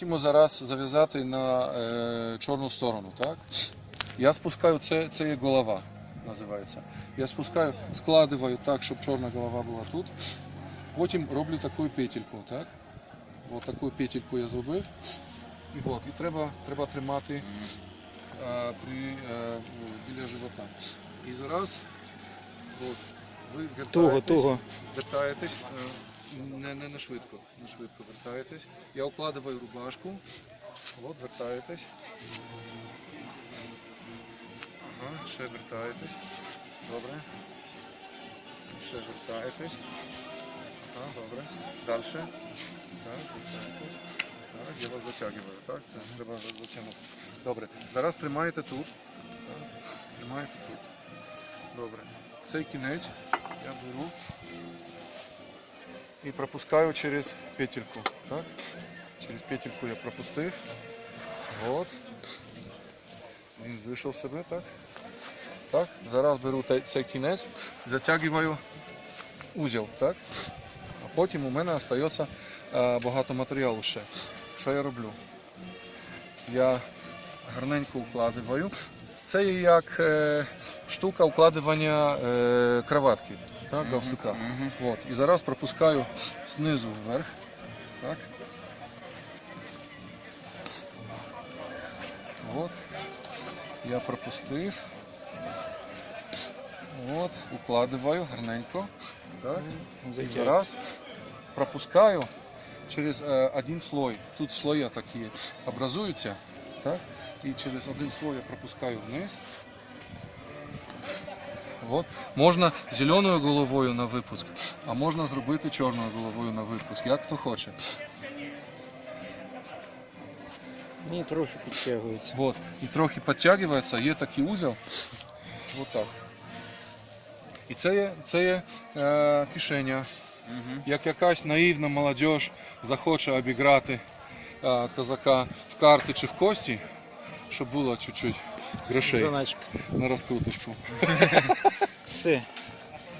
Хочемо зараз зав'язати на е, чорну сторону, так? Я спускаю, це, це є голова, називається. Я спускаю, складываю так, щоб чорна голова була тут. Потім роблю таку петельку, так? От таку петельку я зробив. І, от, і треба, треба тримати е, при, е, біля живота. І зараз от, ви вертаєтесь, туго. вертаєтесь, е, не, не, не швидко, не швидко вертаєтесь. Я укладываю рубашку, от вертаєтесь. Ага, ще вертаєтесь. Добре. Ще вертаєтесь. Ага, добре. Далі. Так, вертаєтесь. Так, я вас затягую, так? Це треба затягнути. Добре. Зараз тримаєте тут. Так. Тримаєте тут. Добре. Цей кінець я беру і пропускаю через петельку. Так? Через петельку я пропустив. От. Він вийшов себе, так? Так. Зараз беру цей кінець, затягую узел, так? А потім у мене залишається е, багато матеріалу ще. Що я роблю? Я гарненько укладываю. Це є як е, штука укладування е, кроватки, так, галстука. От. І зараз пропускаю знизу вверх. Так. От. Я пропустив. От, укладываю гарненько. Так. І зараз пропускаю через е, один слой. Тут слої такі образуються. Так? І через один слой я пропускаю вниз. От. Можна зеленою головою на випуск, а можна зробити чорною головою на випуск, як хто хоче. Ні, трохи підтягується. Вот. І трохи підтягується, є такий узел. Вот так. І це є, це є е, кишеня. Як якась наївна молодь захоче обіграти козака в карти чи в кості, щоб було чуть-чуть грошей Жоночка. на розкруточку. Все.